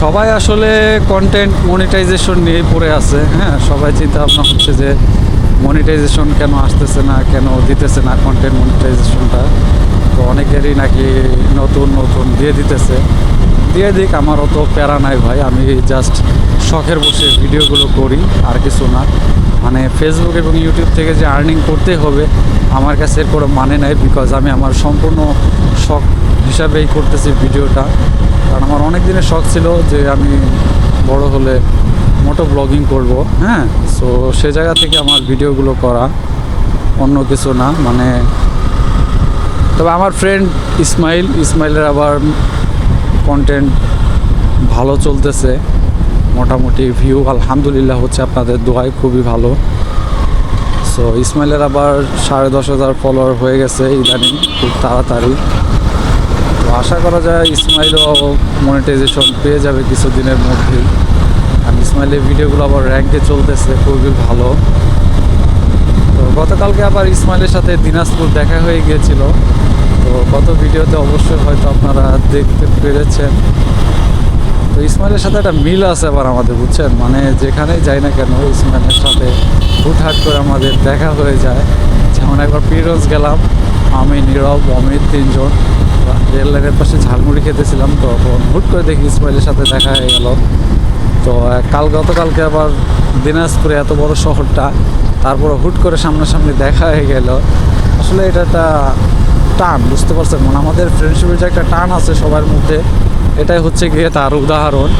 সবাই আসলে content monetization নিয়ে পড়ে আছে হ্যাঁ? সবাই চিন্তা ভাবনা হচ্ছে যে মনিটাইজেশন কেন আসতেছে না, কেন দিতেছে না কন্টেন্ট মনিটাইজেশনটা তো অনেকেরই নাকি নতুন নতুন দিয়ে দিতেছে। দিয়ে দিক আমার অত প্যারা নাই ভাই, আমি জাস্ট শখের বসে ভিডিওগুলো করি, আর কিছু না। মানে ফেসবুক এবং ইউটিউব থেকে যে আর্নিং করতে হবে, আমার কাছে এর কোনো মানে নাই বিকজ আমি আমার সম্পূর্ণ শখ হিসাবেই করতেছি ভিডিওটা। কারণ আমার অনেক দিনের শখ ছিল যে আমি বড় হলে মোটো ব্লগিং করব হ্যাঁ? সো সে জায়গা থেকে আমার ভিডিওগুলো করা অন্য কিছু না মানে তবে আমার ফ্রেন্ড ইসমাইল ইসমাইলের আবার কন্টেন্ট ভালো চলতেছে, মোটামুটি ভিউ আলহামদুলিল্লাহ হচ্ছে আপনাদের দোয়াই খুবই ভালো। সো ইসমাইলের আবার সাড়ে দশ হাজার ফলোয়ার হয়ে গেছে ইদানিং, খুব তাড়াতাড়ি। আশা করা যায় ইসমাইলও মনিটাইজেশন পেয়ে যাবে কিছুদিনের মধ্যেই আর ইসমাইলের ভিডিওগুলো আবার র্যাঙ্কে চলতেছে, খুবই ভালো। তো গতকালকে আবার ইসমাইলের সাথে দিনাজপুর দেখা হয়ে গিয়েছিল। তো গত ভিডিওতে অবশ্যই হয়তো আপনারা দেখতে পেরেছেন। তো ইসমাইলের সাথে একটা মিল আছে আবার আমাদের, বুঝছেন? মানে যেখানেই যাই না কেন ইসমাইলের সাথে হুটহাট করে আমাদের দেখা হয়ে যায়। যেমন একবার পিরোজ গেলাম, আমি, নীরব, অমিত তিনজন। রেল লাইনের পাশে ঝালমুড়ি খেতেছিলাম তখন হুট করে দেখি ইসমাইলের সাথে দেখা হয়ে গেল। তো কাল গতকালকে আবার দিনাজপুরে এত বড় শহরটা তারপর হুট করে সামনাসামনি দেখা হয়ে গেল। আসলে এটা একটা টান, বুঝতে পারছেন? মানে আমাদের ফ্রেন্ডশিপের যে একটা টান আছে সবার মধ্যে, এটাই হচ্ছে গিয়ে তার উদাহরণ।